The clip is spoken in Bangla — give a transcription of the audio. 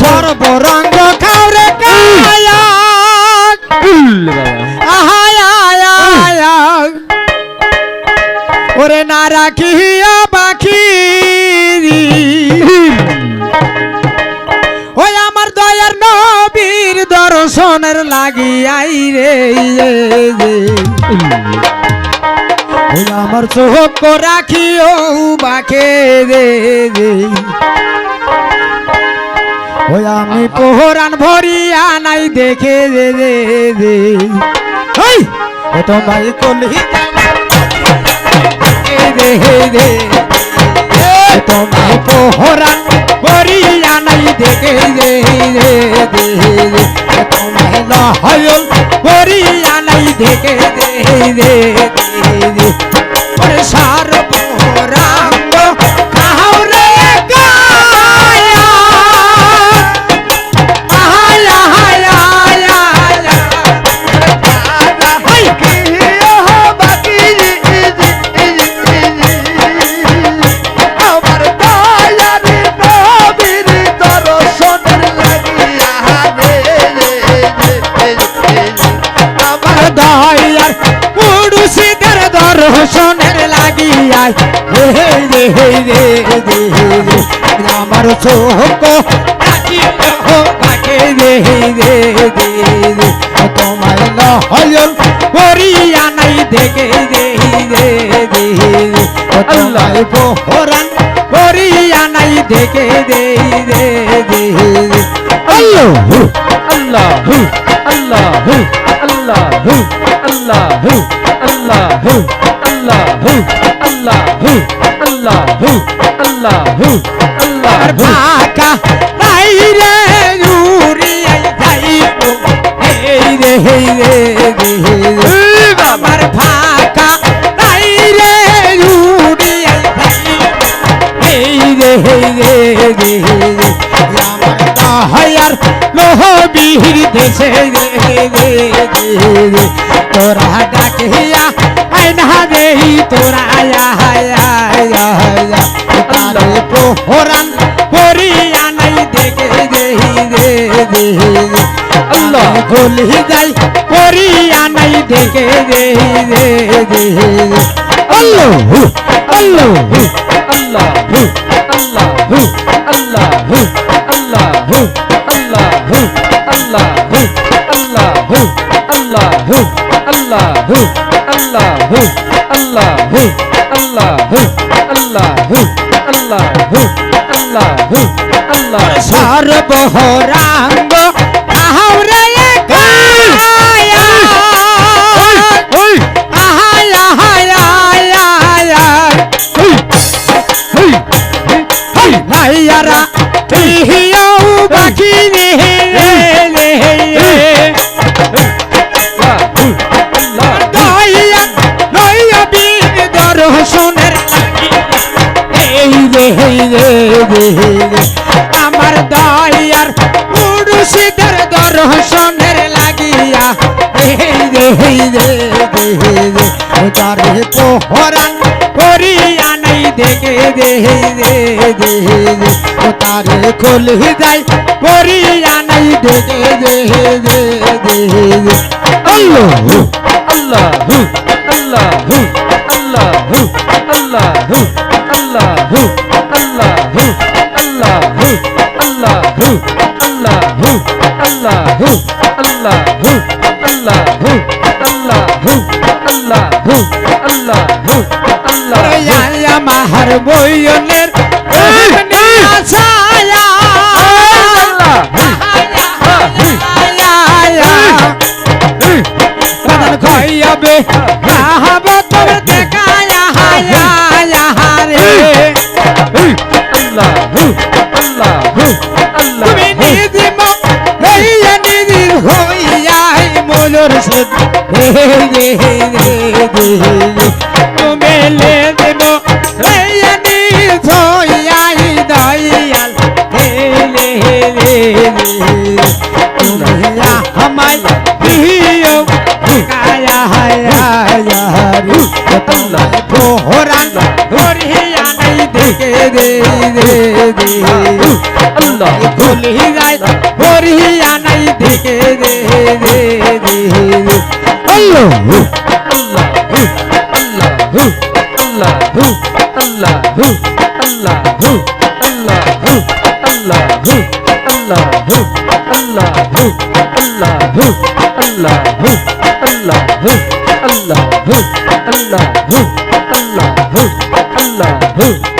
সর্বরঙ্গ খাওরে। ওরে না বাকি ওই আমার দয়ার নবীর দর্শনের লাগিয়াই রে আমার চোখ রাখিও বাকে রে ওই আমি পোহরান ভরিয়া নাই দেখে, দে দে দে। ভাই কলি দে। রে হে রে আমার চোখ বাকে রে রে রে রে তোমায় নহয়ন করিয়া নাই দেখে রে রে রে রে তোমায় পোহরান করিয়া নাই দেখে রে রে রে আল্লাহ আল্লাহ আল্লাহ আল্লাহ আল্লাহ আল্লাহ আল্লাহ আল্লাহ। আল্লাহ আল্লাহ বাঁকা হাই রে ঘুরি যাই হেই রে হেই রে। আমার ফাঁকা হাই রে ঘুরি তোরা ডাকিয়া আইনা দেই তোরা আয়া আয়া। প্রহরান করিয়া নাই দেখে রে রে রে আল্লাহ গলি যাই করিয়া নাই দেখে রে রে রে আল্লাহ আল্লাহ আল্লাহ আল্লাহ আল্লাহ আল্লাহ আল্লাহ আল্লাহ আল্লাহ আল্লাহ আল্লাহ আল্লাহ আল্লাহ আল্লাহ আল্লাহ আল্লাহ আল্লাহ আল্লাহ। সর্বহরাঙ্গ নাই দেখে রে রে রে রে তারে খোলি যাই করিয়া নাই দেখে রে রে রে রে আল্লাহ আল্লাহ আল্লাহ আল্লাহ আল্লাহ আল্লাহ আল্লাহ আল্লাহ আল্লাহ আল্লাহ আল্লাহ আল্লাহ আল্লাহ আল্লাহ আল্লাহ হারমোনিয়ামের ছায়া খাইয়াবে হাবে তোর দেখায়া হায়া হারে আল্লাহ তুমি রে রে রে আল্লাহ ভুলি যায় করিয়া নাই দেখে দে দে দে আল্লাহ আল্লাহ আল্লাহ আল্লাহ আল্লাহ আল্লাহ আল্লাহ আল্লাহ আল্লাহ আল্লাহ আল্লাহ আল্লাহ আল্লাহ আল্লাহ আল্লাহ আল্লাহ আল্লাহ